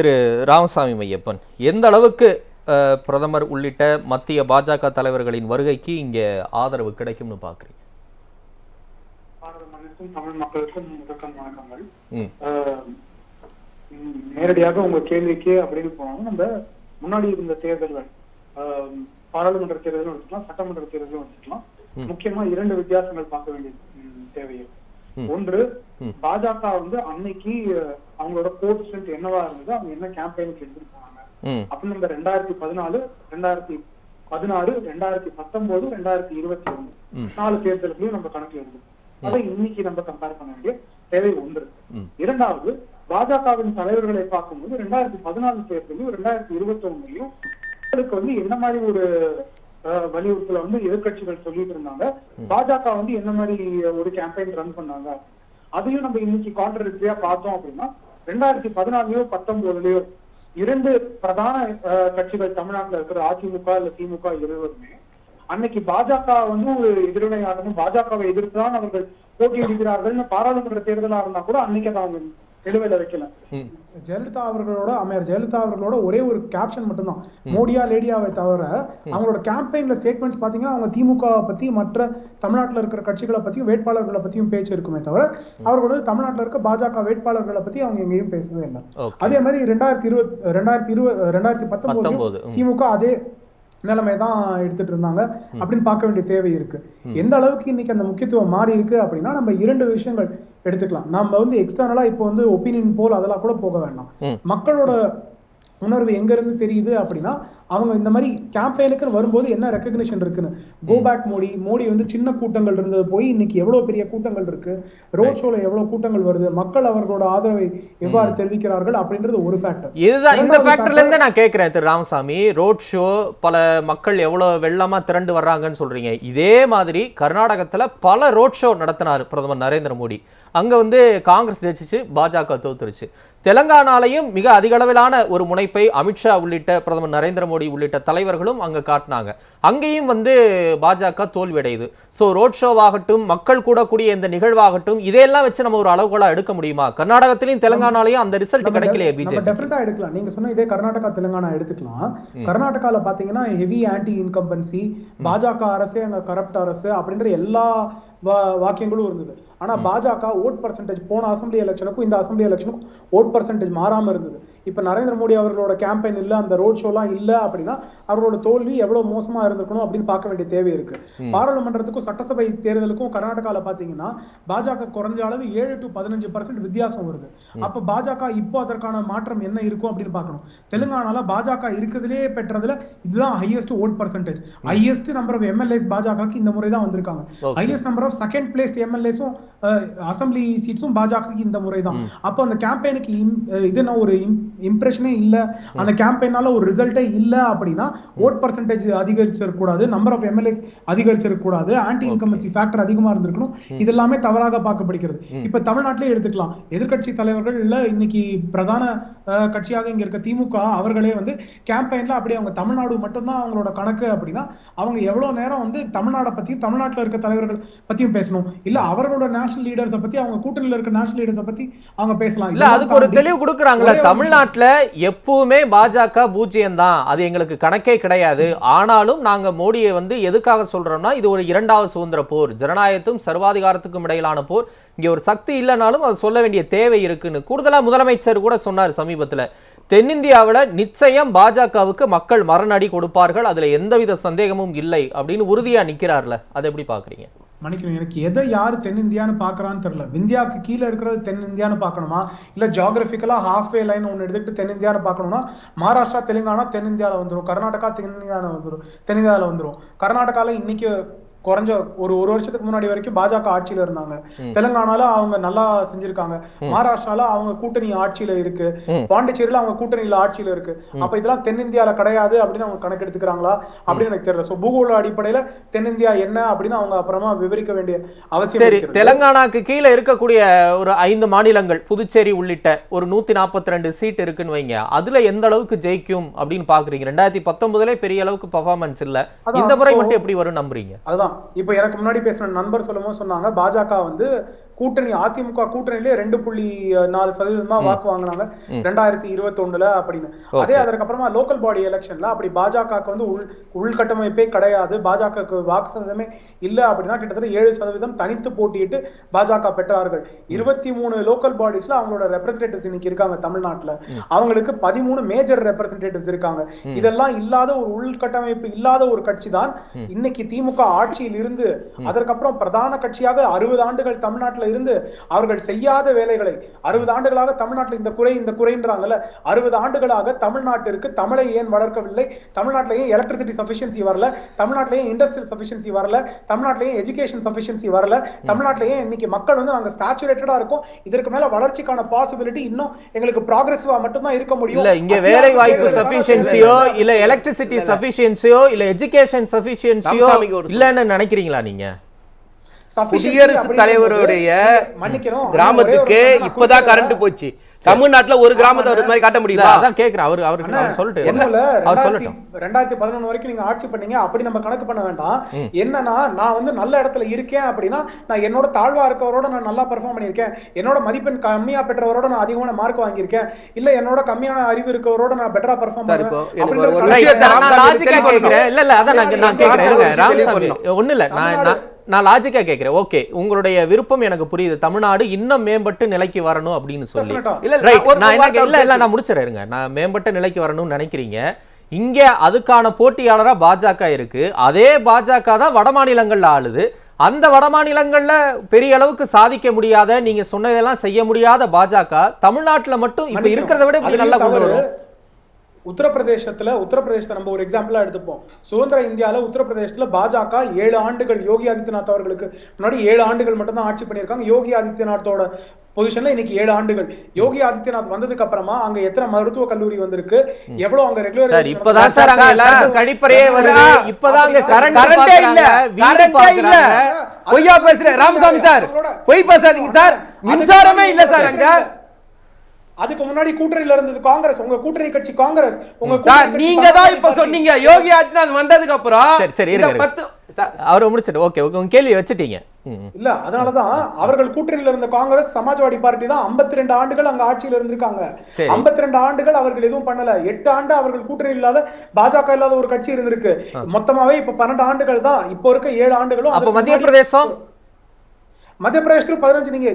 திரு ராமசாமி மையப்பன் எந்த அளவுக்கு பிரதமர் உள்ளிட்ட மத்திய பாஜக தலைவர்களின் வருகைக்கு இங்கே ஆதரவு கிடைக்கும்னு பார்க்குறீங்க? தமிழ் மக்களுக்கும் வணக்கங்கள். நேரடியாக உங்க கேள்விக்கு அப்படின்னு போனாலும் நம்ம முன்னாடி இருந்த தேர்தல்கள் பாராளுமன்ற தேர்தலும் எடுத்துக்கலாம் சட்டமன்ற தேர்தலும் எடுத்துக்கலாம். முக்கியமா இரண்டு வித்தியாசங்கள் பார்க்க வேண்டிய உம், தேவை இருக்கு. ஒன்று பாஜக வந்து அன்னைக்கு அவங்களோட கோட் ஸ்ட்ரென்த் என்னவா இருந்தது அவங்க என்ன கேம்பெயினுக்கு எடுத்துட்டு போனாங்க அப்படின்னு நம்ம ரெண்டாயிரத்தி பதினாலு ரெண்டாயிரத்தி பதினாறு ரெண்டாயிரத்தி பத்தொன்பது ரெண்டாயிரத்தி இருபத்தி ஒண்ணு நாலு தேர்தல்களையும் நம்ம கணக்கில் எடுக்கணும் அதை இன்னைக்கு நம்ம கம்பேர் பண்ண வேண்டிய தேவை ஒன்று. இரண்டாவது பாஜகவின் தலைவர்களை பார்க்கும்போது ரெண்டாயிரத்தி பதினாலு தேர்தலையும் ரெண்டாயிரத்தி இருபத்தி ஒண்ணுலயும் மக்களுக்கு வந்து என்ன மாதிரி ஒரு வலியுறுத்தல வந்து எதிர்க்கட்சிகள் சொல்லிட்டு இருந்தாங்க? பாஜக வந்து என்ன மாதிரி ஒரு கேம்பெயின் ரன் பண்ணாங்க? அதையும் நம்ம இன்னைக்கு கான்ட்ரடிக்டரியா பார்த்தோம் அப்படின்னா ரெண்டாயிரத்தி பதினாலுலயோ பத்தொன்பதுலயோ இரண்டு பிரதான கட்சிகள் தமிழ்நாட்டுல இருக்கிற அதிமுக இல்ல திமுக இருவருமே அன்னைக்கு பாஜக வந்து ஒரு எதிர்வினையாகணும் பாஜகவை எதிர்த்துதான் அவர்கள் போட்டியிடுகிறார்கள்னு பாராளுமன்ற தேர்தலா இருந்தா கூட அன்னைக்கு தான் அவங்க நிலுவையில வைக்கல. ஜெயலலிதா அவர்களோட அம்மையார் ஜெயலலிதா அவர்களோட ஒரே ஒரு கேப்ஷன் மட்டும்தான். மோடியா லேடியாவை தவிர அவங்களோட கேம்பெயின்ல ஸ்டேட்மெண்ட்ஸ் பாத்தீங்கன்னா அவங்க திமுக பத்தி மற்ற தமிழ்நாட்டுல இருக்கிற கட்சிகளை பத்தியும் வேட்பாளர்களை பத்தியும் பேச்சு இருக்குமே தவிர அவர்களோட தமிழ்நாட்டுல இருக்க பாஜக வேட்பாளர்களை பத்தி அவங்க எங்கேயும் பேசவே இல்லை. அதே மாதிரி ரெண்டாயிரத்தி இருபது ரெண்டாயிரத்தி இருபது ரெண்டாயிரத்தி பத்தொன்பது. திமுக அதே நிலைமை தான் எடுத்துட்டு இருந்தாங்க. அப்படின்னு பார்க்க வேண்டிய தேவை இருக்கு. எந்த அளவுக்கு இன்னைக்கு அந்த முக்கியத்துவம் மாறி இருக்கு அப்படின்னா நம்ம இரண்டு விஷயங்கள் எடுத்துக்கலாம். நம்ம வந்து எக்ஸ்டர்னலா இப்போ வந்து ஒப்பீனியன் போல் அதெல்லாம் கூட போக வேண்டாம். மக்களோட உணர்வு எங்க இருந்து தெரியுது அப்படின்னா அவங்க இந்த மாதிரி கேம்பெயினுக்குன்னு வரும்போது என்ன ரெக்கக்னிஷன் இருக்குன்னு? கோ பேக் மோடி மோடி வந்து சின்ன கூட்டங்கள் இருந்தது போய் இன்னைக்கு எவ்வளவு பெரிய கூட்டங்கள் இருக்கு? ரோட் ஷோல எவ்வளவு கூட்டங்கள் வருது? மக்கள் அவர்களோட ஆதரவை எவ்வாறு தெரிவிக்கிறார்கள் அப்படின்றது ஒரு ஃபேக்டர் இதுதான் இந்த ஃபேக்டர்ல இருந்தே நான் கேட்கிறேன் திரு ராமசாமி. ரோட் ஷோ பல மக்கள் எவ்வளவு வெள்ளமா திரண்டு வர்றாங்கன்னு சொல்றீங்க. இதே மாதிரி கர்நாடகத்துல பல ரோட் ஷோ நடத்தினார் பிரதமர் நரேந்திர மோடி. அங்க வந்து காங்கிரஸ் ஜெயிச்சிச்சு பாஜக தோத்துருச்சு. தெலங்கானாலையும் மிக அதிக அளவிலான ஒரு முனைப்பை அமித்ஷா உள்ளிட்ட பிரதமர் நரேந்திர மோடி உள்ளிட்ட தலைவர்களும் அங்க காட்டினாங்க. அங்கேயும் வந்து பாஜக தோல்வியடையுது. ஸோ ரோட் ஷோவாகட்டும் மக்கள் கூடக்கூடிய இந்த நிகழ்வாகட்டும் இதையெல்லாம் வச்சு நம்ம ஒரு அளவுகோலா எடுக்க முடியுமா? கர்நாடகத்திலையும் தெலங்கானாலையும் அந்த ரிசல்ட் கிடைக்கலையே பிஜேபி டெஃபினட்டா எடுக்கலாம். நீங்க சொன்ன இதே கர்நாடகா தெலுங்கானா எடுத்துக்கலாம். கர்நாடகால பாத்தீங்கன்னா ஹெவி ஆன்டி இன்கம்பன்சி பாஜக அரசே அங்க கரப்ட் அரசு அப்படின்ற எல்லா வாக்கியங்களும் இருந்தது. ஆனா பாஜக ஓட் பர்சன்டேஜ் போன அசெம்பிளி எலெக்ஷனுக்கும் இந்த அசெம்பிளி எலெக்ஷனுக்கும் ஓட் பர்சன்டேஜ் மாறாம இருந்தது. இப்ப நரேந்திர மோடி அவர்களோட கேம்பெயின் இல்ல அந்த ரோட் ஷோலாம் இல்ல அப்படின்னா அவரோட தோல்வி எவ்வளவு மோசமா இருந்திருக்கணும் அப்படின்னு பார்க்க வேண்டிய தேவை இருக்கு. பாராளுமன்றத்துக்கும் சட்டசபை தேர்தலுக்கும் கர்நாடகால பாத்தீங்கன்னா பாஜக குறைஞ்ச அளவு ஏழு டு பதினஞ்சு பர்சன்ட் வித்தியாசம் வருது. அப்ப பாஜக இப்போ அதற்கான மாற்றம் என்ன இருக்கும் அப்படின்னு பார்க்கணும். தெலுங்கானால பாஜக இருக்கிறதுலே பெற்றதுல இதுதான் highest vote percentage highest number of MLAs பாஜகக்கு இந்த முறை தான் வந்திருக்காங்க. Highest number of second place எம்எல்ஏஸும் assembly சீட்ஸும் பாஜகக்கு இந்த முறை தான். அப்போ அந்த கேம்பெயினுக்கு இது என்ன ஒரு இம்ப்ரெஷனே இல்ல. அந்த கேம்பெயினால ஒரு ரிசல்ட்டே இல்ல அப்படின்னா ஓட் பர்சன்டேஜ் அதிகரிச்சிருக்க கூடாது நம்பர் ஆஃப் எம்எல்ஏஸ் அதிகரிச்சிருக்க கூடாது ஆன்டி இன்கம்பன்சி ஃபேக்டர் அதிகமா இருந்திருக்கணும். இது எல்லாமே தவறாக பார்க்கப்படுகிறது. இப்ப தமிழ்நாட்டிலே எடுத்துக்கலாம். எதிர்க்கட்சி தலைவர்கள் இல்ல இன்னைக்கு பிரதான கட்சியாக இங்க இருக்க திமுக அவர்களே வந்து கேம்பெயின்ல அப்படியே அவங்க தமிழ்நாடு மட்டும்தான் அவங்களோட கணக்கு அப்படின்னா அவங்க எவ்வளவு நேரம் வந்து தமிழ்நாடை பத்தியும் தமிழ்நாட்டுல இருக்க தலைவர்கள் பத்தியும் பேசணும். இல்ல அவர்களோட நேஷனல் லீடர்ஸை பத்தி அவங்க கூட்டணியில இருக்க நேஷனல் லீடர்ஸை பத்தி அவங்க பேசலாம். இல்ல அதுக்கு ஒரு தெளிவு ஒரே ஒரு தமிழ்நாட்டில் எப்பவுமே பாஜக பூஜ்ஜியம் தான் அது எங்களுக்கு கணக்கே கிடையாது. ஆனாலும் நாங்கள் மோடியை வந்து எதுக்காக சொல்கிறோம்னா இது ஒரு இரண்டாவது சுதந்திர போர். ஜனநாயகத்தும் சர்வாதிகாரத்துக்கும் இடையிலான போர். இங்கே ஒரு சக்தி இல்லைனாலும் அது சொல்ல வேண்டிய தேவை இருக்குன்னு கூடுதலாக முதலமைச்சர் கூட சொன்னார் சமீபத்தில். தென்னிந்தியாவில் நிச்சயம் பாஜகவுக்கு மக்கள் மரணடி கொடுப்பார்கள். அதில் எந்தவித சந்தேகமும் இல்லை அப்படின்னு உறுதியாக நிற்கிறார்ல அதை எப்படி பார்க்குறீங்க மன்னிக்கணும் எனக்கு எதை யார் தென்னிந்தியான்னு பார்க்குறான்னு தெரில இந்தியாவுக்கு கீழே இருக்கிறது தென்னிந்தியான்னு பார்க்கணுமா? இல்லை ஜாகிரபிக்கலாக ஹாஃப்வே லைன் ஒன்று எடுத்துகிட்டு தென்னிந்தியான்னு பார்க்கணும்னா மகாராஷ்டிரா தெலுங்கானா தென்னிந்தியாவில் வந்துடும் கர்நாடகா தென்னிந்தியாவில் வந்துடும் தென்னிந்தியாவில் வந்துடும் கர்நாடகாவில் இன்றைக்கி குறைஞ்ச ஒரு ஒரு வருஷத்துக்கு முன்னாடி வரைக்கும் பாஜக ஆட்சியில இருந்தாங்க. தெலுங்கானால அவங்க நல்லா செஞ்சிருக்காங்க. மகாராஷ்டிரால அவங்க கூட்டணி ஆட்சியில இருக்கு. பாண்டிச்சேரியில அவங்க கூட்டணியில ஆட்சியில இருக்கு. அப்ப இதெல்லாம் தென்னிந்தியால கிடையாது அப்படின்னு அவங்க கணக்கு எடுத்துக்கிறாங்களா அப்படின்னு எனக்கு தெரியல. சோ பூகோள அடிப்படையில தென்னிந்தியா என்ன அப்படின்னு அவங்க அப்புறமா விவரிக்க வேண்டிய அவசியம் சரி. தெலங்கானாக்கு கீழே இருக்கக்கூடிய ஒரு ஐந்து மாநிலங்கள் புதுச்சேரி உள்ளிட்ட ஒரு நூத்தி நாற்பத்தி ரெண்டு சீட் இருக்குன்னு வைங்க. அதுல எந்த அளவுக்கு ஜெயிக்கும் அப்படின்னு பாக்குறீங்க? ரெண்டாயிரத்தி பத்தொன்பதுல பெரிய அளவுக்கு பர்ஃபார்மன்ஸ் இல்ல. இந்த முறை மட்டும் எப்படி வரும் நம்புறீங்க? அதுதான். இப்போ எனக்கு முன்னாடி பேசின நண்பர் சொல்லும்போது சொன்னாங்க பாஜக வந்து கூட்டணி அதிமுக கூட்டணியிலே ரெண்டு புள்ளி நாலு சதவீதமா வாக்கு வாங்கினாங்க. ரெண்டாயிரத்தி இருபத்தி ஒண்ணுல அப்படின்னு. அதே அதற்கப்புறமா லோக்கல் பாடி எலெக்ஷன்ல அப்படி பாஜகவுக்கு வந்து உள் உள்கட்டமைப்பே கிடையாது. பாஜகவுக்கு வாக்கு சதவீதமே இல்ல அப்படின்னா கிட்டத்தட்ட ஏழு சதவீதம் தனித்து போட்டியிட்டு பாஜக பெற்றார்கள். இருபத்தி மூணு லோக்கல் பாடிஸ்ல அவங்களோட ரெப்ரஸன்டேட்டிவ்ஸ் இன்னைக்கு இருக்காங்க தமிழ்நாட்டுல. அவங்களுக்கு பதிமூணு மேஜர் ரெப்ரஸன்டேட்டிவ்ஸ் இருக்காங்க. இதெல்லாம் இல்லாத ஒரு உள்கட்டமைப்பு இல்லாத ஒரு கட்சி தான் இன்னைக்கு திமுக ஆட்சியில் இருந்து அதற்கப்புறம் பிரதான கட்சியாக அறுபது ஆண்டுகள் தமிழ்நாட்டுல இருந்து அவர்கள் செய்யாத வேலைகளை. அறுபது ஆண்டுகளாக தமிழ்நாட்டுல இந்த குறை இந்த குறைன்றாங்கல்ல. அறுபது ஆண்டுகளாக தமிழ்நாட்டிற்கு தமிழை ஏன் வளர்க்கவில்லை? தமிழ்நாட்டில ஏன் எலக்ட்ரிசிட்டி சஃபிஷியன்சி வரல? தமிழ்நாட்டில ஏன் இண்டஸ்ட்ரியல் சஃபிஷியன்சி வரல? தமிழ்நாட்டில ஏன் எஜுகேஷன் சஃபிஷியன்சி வரல? தமிழ்நாட்டில ஏன் இன்னைக்கு மக்கள் வந்து நாங்க ஸ்டாச்சுரேட்டடா இருக்கோம்? இதற்கு மேல வளர்ச்சிக்கான பாசிபிலிட்டி இன்னும் எங்களுக்கு ப்ராக்ரசிவா மட்டும்தான் இருக்க முடியும். இல்ல இங்க வேலை வாய்ப்பு சஃபிஷியன்சியோ இல்ல எலக்ட்ரிசிட்டி சஃபிஷியன்சியோ இல்ல எஜுகேஷன் சஃபிஷியன்சியோ இல்லன்னு நினைக்கிறீங்களா நீங்க? Sufficiency குடியரசுத் தலைவருடைய மன்னிக்கணும். கிராமத்துக்கு இப்பதான் கரண்ட் போச்சு. தமிழ்நாட்டுல ஒரு கிராமத்தை ஒரு மாதிரி காட்ட முடியுமா? அதான் கேக்குறேன். அவரு அவருக்கு அவர் சொல்லட்டு ஒண்ணுல அவர் ரெண்டாயிரத்தி சொல்லட்டும். ரெண்டாயிரத்தி பதினொன்னு வரைக்கும் நீங்க ஆட்சி பண்ணீங்க. அப்படி நம்ம கணக்கு பண்ண வேண்டாம். என்னன்னா நான் வந்து நல்ல இடத்துல இருக்கேன் அப்படின்னா நான் என்னோட தாழ்வா இருக்கவரோட நான் நல்லா பெர்ஃபார்ம் பண்ணியிருக்கேன். என்னோட மதிப்பெண் கம்மியா பெற்றவரோட நான் அதிகமான மார்க் வாங்கியிருக்கேன். இல்ல என்னோட கம்மியான அறிவு இருக்கவரோட நான் பெட்டரா பெர்ஃபார்ம் பண்ணுவேன். கேக்குறேன். இல்ல தெளிவு ஒண்ணு இல்ல நான் நான் நான் லாஜிக்கா கேக்குறேன் ஓகே உங்களுடைய விருப்பம் எனக்கு புரியுது. தமிழ்நாடு இன்னும் மேம்பட்டு நிலைக்கு வரணும் அப்படின்னு சொல்லி. இல்ல, நான் என்ன இல்ல இல்ல. நான் முடிச்சிடறேன் இருங்க. நான் மேம்பட்ட நிலைக்கு வரணும்னு நினைக்கிறீங்க. இங்க அதுக்கான போட்டியாளரா பாஜக இருக்கு. அதே பாஜக தான் வட மாநிலங்கள்ல ஆளுது. அந்த வட மாநிலங்கள்ல பெரிய அளவுக்கு சாதிக்க முடியாத நீங்க சொன்னதெல்லாம் செய்ய முடியாத பாஜக தமிழ்நாட்டுல மட்டும் இப்ப. இருக்கிறத விட இப்படி நல்லா கொண்டு வரும். உத்தரப்பிரதேசத்துல உத்தரப்பிரதேசத்தை நம்ம ஒரு எக்ஸாம்பிளா எடுத்துப்போம். சுதந்திர இந்தியால உத்தரப்பிரதேசத்துல பாஜக ஏழு ஆண்டுகள் யோகி ஆதித்யநாத் அவர்களுக்கு முன்னாடி ஏழு ஆண்டுகள் மட்டும்தான் ஆட்சி பண்ணியிருக்காங்க. யோகி ஆதித்யநாத்தோட பொசிஷன்ல இன்னைக்கு ஏழு ஆண்டுகள். யோகி ஆதித்யநாத் வந்ததுக்கு அப்புறமா அங்க எத்தனை மருத்துவ கல்லூரி வந்திருக்கு? எவ்வளவு அங்க ரெகுலர் சார் இப்பதான் சார் அங்க சார், கழிப்பறையே வருது. இப்பதான் அங்க கரண்ட் இல்ல. கரண்டே இல்ல. பொய்யா பேசுறேன் ராமசாமி சார். பொய் பேசாதீங்க சார். மின்சாரமே இல்ல சார் அங்க. அதுக்கு முன்னாடி கூட்டணியில இருந்தது காங்கிரஸ். உங்க கூட்டணி கட்சி காங்கிரஸ். உங்க நீங்க தான் இப்ப. சொன்னீங்க யோகி ஆதித்யநாத் வந்ததுக்கு அப்புறம் சரி, சரி. பத்து அவரை முடிச்சிட்டு ஓகே ஓகே உங்க கேள்வி வச்சுட்டீங்க. இல்ல அதனாலதான் அவர்கள் கூட்டணியில இருந்த காங்கிரஸ் சமாஜ்வாடி பார்ட்டி தான் 52 ரெண்டு ஆண்டுகள் அங்க ஆட்சியில இருந்திருக்காங்க. 52 ரெண்டு ஆண்டுகள் அவர்கள் எதுவும் பண்ணல. எட்டு ஆண்டு அவர்கள் கூட்டணி இல்லாத பாஜக இல்லாத ஒரு கட்சி இருந்திருக்கு. மொத்தமாவே இப்ப பன்னெண்டு ஆண்டுகள் தான் இப்போ இருக்க ஏழு ஆண்டுகளும் அப்ப மத்திய பிரதேசம்? மத்திய பிரதேசத்துல பதினஞ்சு நீங்க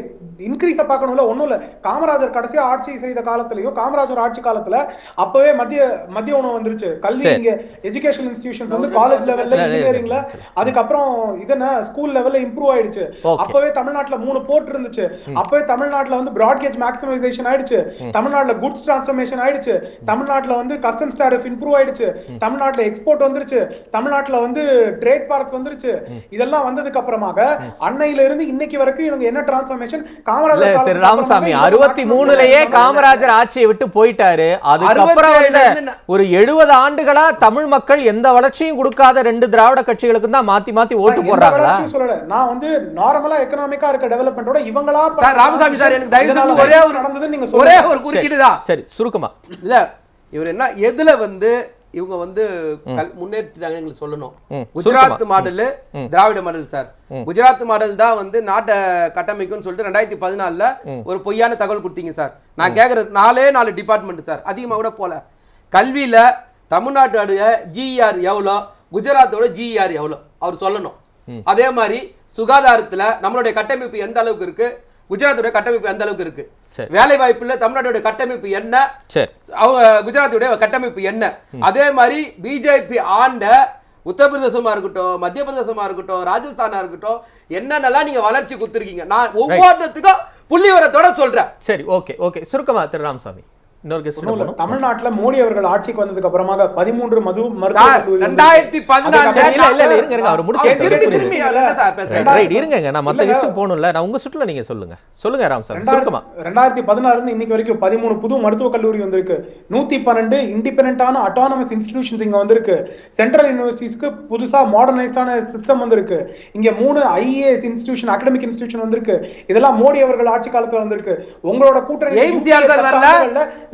இன்க்ரீஸ பார்க்கணும்ல ஒண்ணும் இல்ல. காமராஜர் கடைசியா ஆட்சி செய்த காலத்திலயும் காமராஜர் ஆட்சி காலத்துல அப்பவே மத்திய மத்திய உணவு வந்துருச்சு. கல்வி. இங்க எஜுகேஷன் இன்ஸ்டிடியூஷன்ஸ் வந்து காலேஜ் லெவல்ல இன்ஜினியரிங்ல. அதுக்கப்புறம் இது என்ன ஸ்கூல் லெவல்ல இம்ப்ரூவ் ஆயிடுச்சு. அப்பவே தமிழ்நாட்டுல மூணு போர்ட் இருந்துச்சு. அப்பவே தமிழ்நாட்டுல வந்து பிராட்கேஜ் மேக்ஸிமைசேஷன் ஆயிடுச்சு. தமிழ்நாட்டுல குட்ஸ் டிரான்ஸ்ஃபர்மேஷன் ஆயிடுச்சு. தமிழ்நாட்டுல வந்து கஸ்டம்ஸ் டாரிஃப் இம்ப்ரூவ் ஆயிடுச்சு. தமிழ்நாட்டுல எக்ஸ்போர்ட் வந்துருச்சு. தமிழ்நாட்டுல வந்து ட்ரேட் பார்க்ஸ் வந்துருச்சு. இதெல்லாம் வந்ததுக்கு அப்புறமாக அன்னையில இருந்து இன்னைக்கு வரைக்கும் இவங்க என்ன டிரான்ஸ்ஃபர்மேஷன் காமராஜர் திரு ராமசாமி அறுபத்தி மூணுலயே காமராஜர் ஆட்சியை விட்டு போயிட்டாரு. அதுக்கப்புறம் வந்த ஒரு எழுபது ஆண்டுகளா தமிழ் மக்கள் எந்த வளர்ச்சியும் கொடுக்காத ரெண்டு திராவிட கட்சிகளுக்கும் தான் மாத்தி மாத்தி ஓட்டு போடுறாங்களா? வளர்ச்சியும் சொல்லல. நான் வந்து நார்மலா எக்கனாமிக்கா இருக்க டெவலப்மெண்டோட இவங்களா சார் ராமசாமி சார் எனக்கு தயவு செஞ்சு ஒரே ஒரு நடந்ததுன்னு நீங்க ஒரே ஒரு குறுக்கீடு தான். சரி சுருக்கமா. இல்ல இவர் என்ன எதுல வந்து இவங்க வந்து முன்னேற்றிட்டாங்கன்னு எங்களுக்கு சொல்லணும். Gujarat model Dravida model sir. Gujarat model தான் வந்து நாட்டை கட்டமைக்கும்னு சொல்லிட்டு ரெண்டாயிரத்தி பதினாலுல ஒரு பொய்யான தகவல் கொடுத்தீங்க சார். நான் கேக்குறது நாலே நாலு டிபார்ட்மெண்ட் சார். அதிகமா கூட போல. கல்வியில தமிழ்நாட்டோடைய ஜிஆர் எவ்வளோ குஜராத்தோட ஜிஆர் எவ்வளோ அவர் சொல்லணும். அதே மாதிரி சுகாதாரத்துல நம்மளுடைய கட்டமைப்பு எந்த அளவுக்கு இருக்கு குஜராத்தோட கட்டமைப்பு எந்த அளவுக்கு இருக்கு. வேலை வாய்ப்புல தமிழ்நாட்டோட கட்டமைப்பு என்ன? சரி. அவங்க குஜராத்துடைய கட்டமைப்பு என்ன? அதே மாதிரி பிஜேபி ஆண்ட உத்தரப்பிரதேசமா இருக்கட்டும் மத்திய பிரதேசமா இருக்கட்டும் ராஜஸ்தானா இருக்கட்டும் என்னென்னலாம் நீங்க வளர்ச்சி கொடுத்துருக்கீங்க? நான் ஒவ்வொருத்துக்கும் புள்ளி வரத்தோட சொல்றேன். சரி ஓகே ஓகே சுருக்கமா திரு ராமசாமி. இன்னொரு. தமிழ்நாட்டுல மோடி அவர்கள் ஆட்சிக்கு வந்ததுக்கு அப்புறமாக பதிமூன்று மது ரெண்டாயிரத்தி பதினாலு இருங்க, நான் மத்த போகணும்ல நான் உங்க சுற்றுல நீங்க சொல்லுங்க. சொல்லுங்க சுருக்கமா. ரெண்டாயிரத்தி பதினாறுல இருந்து இன்னைக்கு வரைக்கும் பதிமூணு புது மருத்துவக் கல்லூரி வந்திருக்கு. நூத்தி பன்னெண்டு இண்டிபெண்டான அட்டானமஸ் இன்ஸ்டிடியூஷன்ஸ் இங்க வந்திருக்கு. சென்ட்ரல் யூனிவர்சிட்டிஸ்க்கு புதுசா மாடர்னைஸ்டான சிஸ்டம் வந்திருக்கு. இங்க மூணு ஐஏஎஸ் இன்ஸ்டிடியூஷன் அகடமிக் இன்ஸ்டிடியூஷன் வந்திருக்கு. இதெல்லாம் மோடி அவர்கள் ஆட்சி காலத்துல வந்திருக்கு. உங்களோட கூட்டணி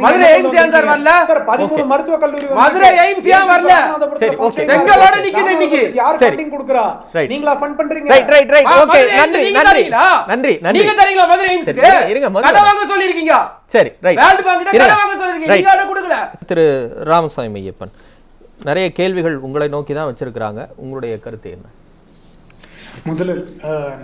மதுரை எய்ம்ஸ் ஏன் சார் வரல? சார், 13 மருத்துவக் கல்லூரி மதுரை எய்ம்ஸ் ஏன் வரல? சரி, function செங்கலோட. நிக்குது இன்னைக்கு. யார் funding கொடுக்குறா? நீங்களா fund பண்றீங்க? ரைட் ரைட் ரைட் ஓகே நன்றி நன்றி? நன்றி நன்றி. நீங்க தரீங்களா மதுரை எய்ம்ஸ்க்கு? சரி, இருங்க. கடன் வாங்க சொல்லிருக்கீங்க சரி ரைட் வேர்ல்ட் பேங்க் கிட்ட கடன் வாங்க சொல்லிருக்கீங்க ரைட் நீங்க அதை கொடுக்கல. திரு ராமசாமி ஐயப்பன் நிறைய கேள்விகள் உங்களை நோக்கி தான் வச்சிருக்கிறாங்க. உங்களுடைய கருத்து என்ன? முதலில்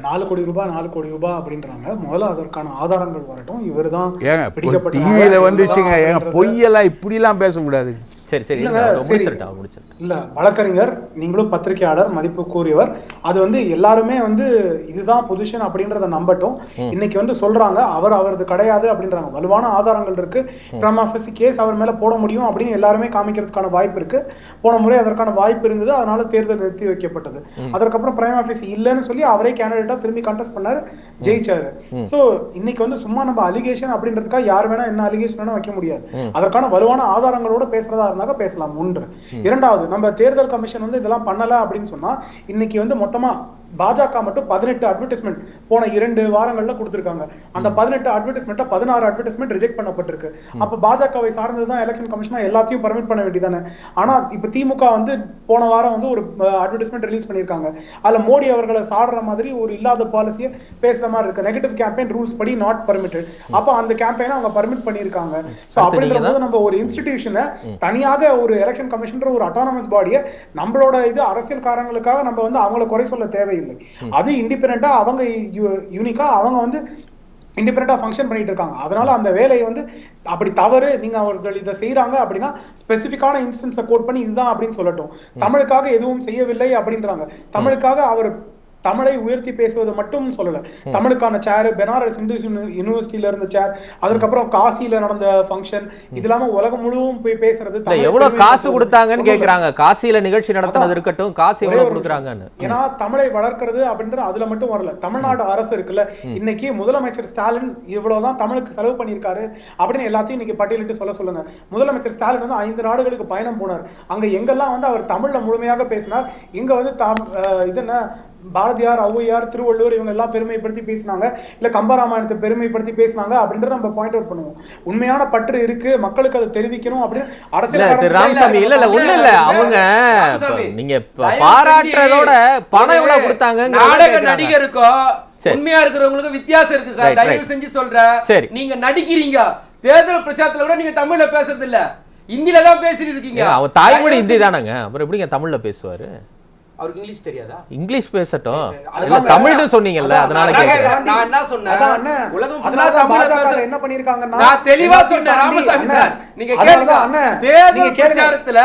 நாலு கோடி ரூபாய் நாலு கோடி ரூபாய் அப்படின்றாங்க. முதல்ல அதற்கான ஆதாரங்கள் வரட்டும். இவர்தான் ஏங்க பிடிக்கப்பட்ட டிவியில வந்துச்சுங்க. ஏங்க பொய்யெல்லாம் இப்படிலாம் பேசக்கூடாது சரி சரி. முடிச்சிருட்டா முடிச்சிருட்டா இல்ல வழக்கறிஞர் நீங்களும் பத்திரிகையாளர் மதிப்பு கூறியவர் அது வந்து எல்லாருமே வந்து இதுதான் பொசிஷன் அப்படின்றத நம்பட்டும். இன்னைக்கு வந்து சொல்றாங்க அவர் அவரது கிடையாது அப்படின்றாங்க. வலுவான ஆதாரங்கள் இருக்கு. கிராம் ஆஃபீஸ் கேஸ் அவர் மேல போட முடியும் அப்படின்னு எல்லாருமே காமிக்கிறதுக்கான வாய்ப்பு இருக்கு. போன முறை அதற்கான வாய்ப்பு இருந்தது அதனால தேர்தல் நிறுத்தி வைக்கப்பட்டது. அதற்கப்புறம் பிரைம் ஆஃபீஸ் இல்லைன்னு சொல்லி அவரே கேண்டிடேட்டா திரும்பி கண்டெஸ்ட் பண்ணாரு ஜெயிச்சாரு. சோ இன்னைக்கு வந்து சும்மா நம்ம அலிகேஷன் அப்படின்றதுக்காக யார் வேணா என்ன அலிகேஷன் வைக்க முடியாது. அதற்கான வலுவான ஆதாரங்களோட பேசுறதா இருந்தாக்க பேசலாம். ஒன்று. இரண்டாவது நம்ம தேர்தல் கமிஷன் வந்து இதெல்லாம் பண்ணல அப்படின்னு சொன்னா இன்னைக்கு வந்து மொத்தமா பாஜக மட்டும் பதினெட்டு அட்வர்டைஸ்மெண்ட் போன இரண்டு வாரங்கள்ல கொடுத்திருக்காங்க. அந்த பதினெட்டு அட்வர்டைஸ்மெண்ட்டா பதினாறு அட்வர்டைஸ்மெண்ட் ரிஜெக்ட் பண்ணப்பட்டிருக்கு. அப்ப பாஜகவை சார்ந்ததுதான் எலெக்ஷன் கமிஷனா எல்லாத்தையும் பர்மிட் பண்ண வேண்டியதானே ஆனா இப்ப திமுக வந்து போன வாரம் வந்து ஒரு அட்வர்டைஸ்மெண்ட் ரிலீஸ் பண்ணிருக்காங்க அதுல மோடி அவர்களை சாடுற மாதிரி ஒரு இல்லாத பாலிசியை பேசுற மாதிரி இருக்கு. நெகட்டிவ் கேம்பெயின் ரூல்ஸ் படி நாட் பர்மிட்டட் அப்ப அந்த கேம்பெயினை அவங்க பர்மிட் பண்ணிருக்காங்க சோ அடுத்து அப்படின்ற நீங்க போது நம்ம ஒரு இன்ஸ்டிடியூஷனை தனியாக ஒரு எலெக்ஷன் கமிஷன்ற ஒரு அட்டானமஸ் பாடியை நம்மளோட இது அரசியல் காரணங்களுக்காக நம்ம வந்து அவங்கள குறை சொல்ல தேவையில்லை அது இண்டிபெண்டா அவங்க யூனிக்கா அவங்க வந்து இண்டிபெண்டா ஃபங்க்ஷன் பண்ணிட்டு இருக்காங்க. அதனால அந்த வேலையை வந்து அப்படி தவறு நீங்க அவர்கள் இதை செய்றாங்க அப்படின்னா ஸ்பெசிபிக்கான இன்ஸ்டன்ஸை கோட் பண்ணி இதுதான் அப்படின்னு சொல்லட்டும். தமிழுக்காக எதுவும் செய்யவில்லை அப்படின்றாங்க. தமிழுக்காக அவர் தமிழை உயர்த்தி பேசுவது மட்டும் சொல்லல. தமிழுக்கான சேர் பெனாரஸ் இந்து யூனிவர்சிட்டியில இருந்த சேர் அதுக்கப்புறம் காசியில நடந்த ஃபங்க்ஷன் இது இல்லாம உலகம் முழுவதும் போய் பேசுறது எவ்வளவு காசு. கொடுத்தாங்கன்னு. கேக்குறாங்க. காசியில நிகழ்ச்சி நடத்தினது. இருக்கட்டும் காசு எவ்வளவு கொடுக்குறாங்கன்னு. ஏன்னா தமிழை வளர்க்கறது அப்படின்றது அதுல மட்டும் வரல. தமிழ்நாடு அரசு இருக்குல்ல. இன்னைக்கு முதலமைச்சர் ஸ்டாலின் இவ்வளவுதான் தமிழுக்கு செலவு பண்ணியிருக்காரு அப்படின்னு எல்லாத்தையும் இன்னைக்கு பட்டியலிட்டு சொல்ல சொல்லுங்க. முதலமைச்சர் ஸ்டாலின் வந்து ஐந்து நாடுகளுக்கு பயணம் போனார். அங்க எங்கெல்லாம் வந்து அவர் தமிழ்ல முழுமையாக பேசினார் இங்க வந்து இது என்ன பாரதியார் ஔவையார் திருவள்ளுவர் இவங்க எல்லாம் பெருமைப்படுத்தி பேசினாங்க. இல்ல கம்பராமாயணத்தை பெருமைப்படுத்தி பேசினாங்க அப்படின்றத நம்ம பாயிண்ட் அவுட் பண்ணுவோம். உண்மையான பற்று இருக்கு. மக்களுக்கு அதை தெரிவிக்கணும் அப்படின்னு அரசியல் ராமசாமி இல்ல இல்ல ஒண்ணு இல்ல. அவங்க நீங்க பாராட்டுறதோட பணம் எவ்வளவு கொடுத்தாங்க நாடக நடிகருக்கும் சரி. உண்மையா இருக்கிறவங்களுக்கும் வித்தியாசம் இருக்கு சார். தயவு. செஞ்சு சொல்றேன். சரி. நீங்க நடிக்கிறீங்க. தேர்தல் பிரச்சாரத்துல கூட நீங்க தமிழ்ல பேசுறது இல்ல இந்தியில தான் பேசிட்டு இருக்கீங்க. அவர் தாய்மொழி செஞ்சு- தானங்க அப்புறம் எப்படிங்க தமிழ்ல பேசுவாரு? அவருக்கு இங்கிலீஷ் தெரியாதா இங்கிலீஷ் பேசட்டும் இல்ல. தமிழ்னு சொன்னீங்கல்ல அதான் அதனால நான் என்ன சொன்னேன். உலகம் தமிழ்ல பாஜக பேச- என்ன பண்ணிருக்காங்கன்னா நான் தெளிவா சொன்னேன் ராமசாமி சார் நீங்க கேளுங்க தேர்தல் கேளுங்க. பிரச்சாரத்துல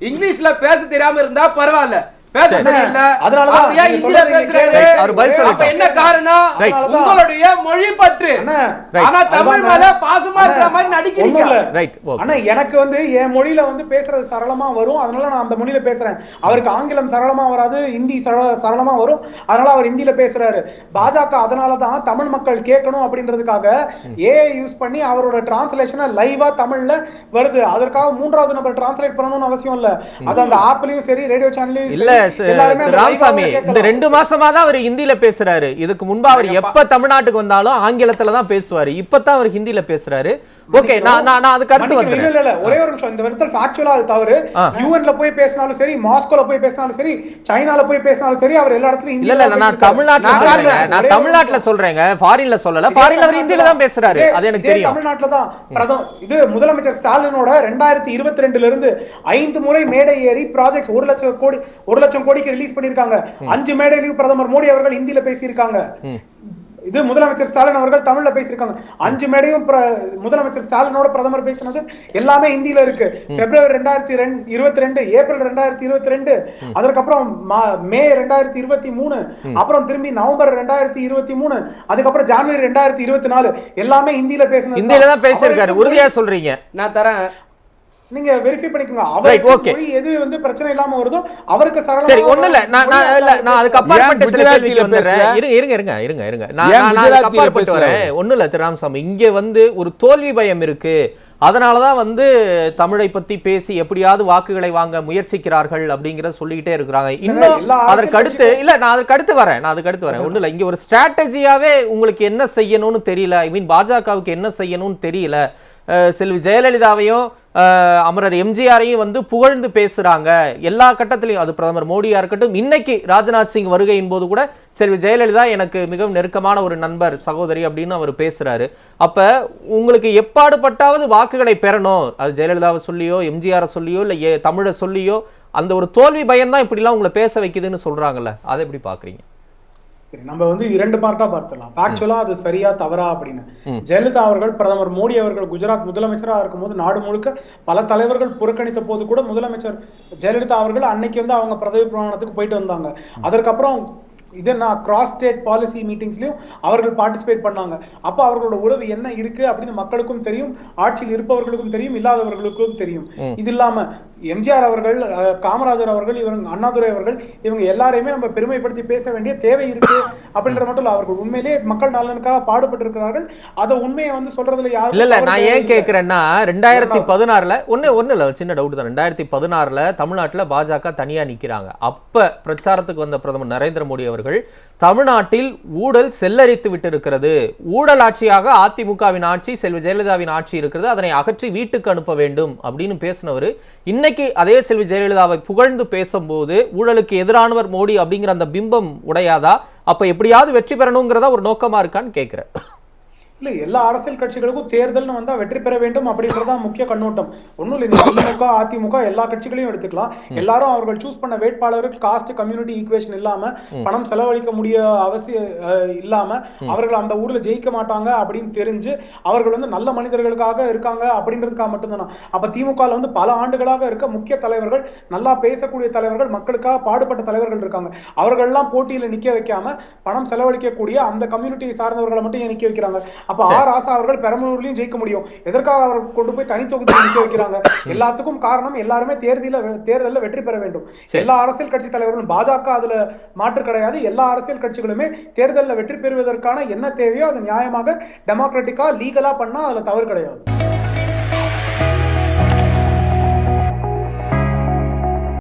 இங்கிலீஷ்ல பேச தெரியாம இருந்தா பரவாயில்ல என்ன காரணம். உங்களுடைய மொழி பற்று. ஆனா தமிழ் மேல. பாசமா இருக்கிற மாதிரி நடிக்கிறீங்க. எனக்கு வந்து என் மொழியில வந்து பேசுறது சரளமா வரும். அதனால நான் அந்த மொழியில பேசுறேன். அவருக்கு ஆங்கிலம் சரளமா வராது இந்தி சர- சரளமா வரும். அதனால அவர் இந்தியில பேசுறாரு. பாஜக அதனால தான் தமிழ் மக்கள் கேட்கணும் அப்படின்றதுக்காக ஏஐ யூஸ் பண்ணி அவரோட டிரான்ஸ்லேஷனை லைவா தமிழ்ல வருது. அதற்காக மூன்றாவது நபர் டிரான்ஸ்லேட் பண்ணணும்னு அவசியம் இல்ல. அது அந்த ஆப்லயும் சரி ரேடியோ சேனல்லையும் இல்ல ராமசாமி இந்த ரெண்டு மாசமா தான் அவர் ஹிந்தில பேசுறாரு. இதுக்கு முன்பா அவர் எப்ப தமிழ்நாட்டுக்கு வந்தாலும் ஆங்கிலத்துல தான் பேசுவாரு. இப்பதான் அவர் ஹிந்தில பேசுறாரு. ஓகே நான் நான் நான் அதுக்கு அடுத்து இல்ல இல்ல இல்ல ஒரே ஒரு நிமிஷம் இந்த விதத்தில் ஃபேக்சுவலா அது தவறு. யூஎன்ல போய் பேசினாலும் சரி மாஸ்கோல போய் பேசினாலும் சரி சைனால போய் பேசினாலும் சரி அவர் எல்லா இடத்துலயும் இல்ல இல்ல நான். தமிழ்நாட்டுல நான் தமிழ்நாட்டுல. சொல்றேங்க. ஃபாரின்ல சொல்லல. ஃபாரின்ல அவர் ஹிந்தில தான் பேசுறாரு. அது எனக்கு தெரியும். தமிழ்நாட்டுல தான் பிரதம். இது முதலமைச்சர் ஸ்டாலினோட ரெண்டாயிரத்தி இருபத்தி ரெண்டுல இருந்து ஐந்து முறை மேடை ஏறி ப்ராஜெக்ட்ஸ் ஒரு லட்சம் கோடி ஒரு லட்சம் கோடிக்கு ரிலீஸ் பண்ணிருக்காங்க அஞ்சு மேடையிலையும் பிரதமர் மோடி அவர்கள் ஹிந்தில பேசியிருக்காங்க. இது முதலமைச்சர் ஸ்டாலின் அவர்கள் தமிழ்ல பேசியிருக்காங்க. அஞ்சு மேடையும் முதலமைச்சர் ஸ்டாலினோட பிரதமர் பேசினது எல்லாமே ஹிந்தில இருக்கு. பிப்ரவரி ரெண்டாயிரத்தி ரெண்டு இருபத்தி ரெண்டு ஏப்ரல் ரெண்டாயிரத்தி இருபத்தி ரெண்டு அதற்கப்புறம் மா- ரெண்டாயிரத்தி இருபத்தி மூணு அப்புறம் திரும்பி நவம்பர் ரெண்டாயிரத்தி இருபத்தி மூணு அதுக்கப்புறம் ஜனவரி ரெண்டாயிரத்தி இருபத்தி நாலு எல்லாமே ஹிந்தில பேசினது ஹிந்தில தான் பேசியிருக்காரு. உறுதியா சொல்றீங்க. நான் தரேன். நீங்க வெரிஃபை பண்ணிக்கோங்க. அவருக்கு. மொழி எது வந்து பிரச்சனை இல்லாம வருதோ அவருக்கு சரளமா சரி ஒண்ணு இல்ல. நான் நான் இல்ல நான் அதுக்கு அப்பாற்பட்ட குஜராத்தில பேசல? இருங்க இருங்க இருங்க இருங்க இருங்க. நான் நான் அதுக்கு அப்பாற்பட்டு வரேன். ஒண்ணு இல்ல திரு ராமசாமி இங்க வந்து ஒரு தோல்வி பயம் இருக்கு. அதனாலதான் வந்து தமிழை பத்தி பேசி எப்படியாவது வாக்குகளை வாங்க முயற்சிக்கிறார்கள் அப்படிங்கறத சொல்லிக்கிட்டே இருக்கிறாங்க. இன்னும் அதற்கு அடுத்து இல்ல நான் அதுக்கு அடுத்து வரேன். நான் அதுக்கு அடுத்து வரேன். ஒண்ணு இல்ல. இங்க ஒரு ஸ்ட்ராட்டஜியாவே உங்களுக்கு என்ன செய்யணும்னு தெரியல. ஐ மீன் பாஜகவுக்கு என்ன செய்யணும்னு தெரியல. செல்வி ஜெயலலிதாவையும் அமரர் எம்ஜிஆரையும் வந்து புகழ்ந்து பேசுகிறாங்க எல்லா கட்டத்திலையும் அது பிரதமர் மோடியாக இருக்கட்டும் இன்னைக்கு ராஜ்நாத் சிங் வருகையின் போது கூட செல்வி ஜெயலலிதா எனக்கு மிகவும் நெருக்கமான ஒரு நண்பர் சகோதரி அப்படின்னு அவர் பேசுகிறாரு அப்போ உங்களுக்கு எப்பாடுபட்டாவது வாக்குகளை பெறணும். அது ஜெயலலிதாவை சொல்லியோ எம்ஜிஆரை சொல்லியோ இல்லை ஏ- தமிழை சொல்லியோ அந்த ஒரு தோல்வி பயம்தான் இப்படிலாம் உங்களை பேச வைக்குதுன்னு சொல்கிறாங்கல்ல அதை எப்படி பார்க்குறீங்க சரி நம்ம வந்து இரண்டு பார்ட்டா பார்த்துடலாம். ஆக்சுவலா அது சரியா தவறா அப்படின்னு. ஜெயலலிதா அவர்கள் பிரதமர் மோடி அவர்கள் குஜராத் முதலமைச்சரா இருக்கும்போது நாடு முழுக்க பல தலைவர்கள் புறக்கணித்த போது கூட முதலமைச்சர் ஜெயலலிதா அவர்கள் அன்னைக்கு வந்து அவங்க பதவி பிரமாணத்துக்கு போயிட்டு வந்தாங்க. அதற்கப்புறம் இது என்ன கிராஸ் ஸ்டேட் பாலிசி மீட்டிங்ஸ்லயும் அவர்கள் பார்ட்டிசிபேட் பண்ணாங்க. அப்ப அவர்களோட உறவு என்ன இருக்கு அப்படின்னு மக்களுக்கும் தெரியும் ஆட்சியில் இருப்பவர்களுக்கும் தெரியும் இல்லாதவர்களுக்கும் தெரியும். இது இல்லாம எம்ஜிஆர் அவர்கள் காமராஜர் அவர்கள் இவங்க அண்ணாதுரை அவர்கள் இவங்க எல்லாரையுமே நம்ம பெருமைப்படுத்தி பேச வேண்டிய தேவை இருக்கு அப்படின்றது மட்டும் இல்ல அவர்கள் உண்மையிலேயே மக்கள் நலனுக்காக பாடுபட்டு இருக்கிறார்கள் அதை உண்மையை வந்து சொல்றதுல யாரும் இல்ல நான் ஏன் இல்லை. கேக்குறேன்னா ரெண்டாயிரத்தி பதினாறுல ஒண்ணு ஒண்ணு இல்ல சின்ன டவுட் தான். ரெண்டாயிரத்தி பதினாறுல தமிழ்நாட்டுல பாஜக தனியா நிக்கிறாங்க. அப்ப பிரச்சாரத்துக்கு வந்த பிரதமர் நரேந்திர மோடி அவர்கள் தமிழ்நாட்டில் ஊழல் செல்லரித்து விட்டு இருக்கிறது ஊழல் ஆட்சியாக அதிமுகவின் ஆட்சி செல்வி ஜெயலலிதாவின் ஆட்சி இருக்கிறது. அதனை அகற்றி வீட்டுக்கு அனுப்ப வேண்டும் அப்படின்னு பேசினவர். இன்னைக்கு அதே செல்வி ஜெயலலிதாவை புகழ்ந்து பேசும்போது ஊழலுக்கு எதிரானவர் மோடி அப்படிங்கிற அந்த பிம்பம் உடையாதா? அப்ப எப்படியாவது வெற்றி பெறணுங்கிறதா ஒரு நோக்கமா இருக்கான்னு கேக்குறேன். இல்ல எல்லா அரசியல் கட்சிகளுக்கும் தேர்தல்னு வந்தா வெற்றி பெற வேண்டும் அப்படின்றதா முக்கிய கண்ணோட்டம். ஒண்ணும் இல்லை திமுக அதிமுக எல்லா கட்சிகளையும் எடுத்துக்கலாம். எல்லாரும் அவர்கள் சூஸ் பண்ண வேட்பாளருக்கு காஸ்ட் கம்யூனிட்டி ஈக்குவேஷன் இல்லாம பணம் செலவழிக்க முடிய அவசியம் அஹ், இல்லாம அவர்கள் அந்த ஊர்ல ஜெயிக்க மாட்டாங்க அப்படின்னு தெரிஞ்சு அவர்கள் வந்து நல்ல மனிதர்களுக்காக இருக்காங்க அப்படின்றதுக்காக மட்டும்தானா? அப்ப திமுக ல வந்து பல ஆண்டுகளாக இருக்க முக்கிய தலைவர்கள் நல்லா பேசக்கூடிய தலைவர்கள் மக்களுக்காக பாடுபட்ட தலைவர்கள் இருக்காங்க. அவர்கள்லாம் போட்டியில நிக்க வைக்காம பணம் செலவழிக்கக்கூடிய அந்த கம்யூனிட்டியை சார்ந்தவர்களை மட்டும் நிக்க வைக்கிறாங்க? அப்ப ஆர் ஆசா அவர்கள் பெரம்பலூர்லயும் ஜெயிக்க முடியும். எதற்காக அவர் கொண்டு போய் தனி தொகுதியில் நிக்க வைக்கிறாங்க? எல்லாத்துக்கும் காரணம் எல்லாருமே தேர்தல தேர்தலில் வெற்றி பெற வேண்டும். எல்லா அரசியல் கட்சி தலைவர்களும் பாஜக அதுல மாற்று கிடையாது. எல்லா அரசியல் கட்சிகளுமே தேர்தலில் வெற்றி பெறுவதற்கான என்ன தேவையோ அது நியாயமாக டெமோக்ராட்டிக்கா லீகலா பண்ணா அதுல தவறு கிடையாது.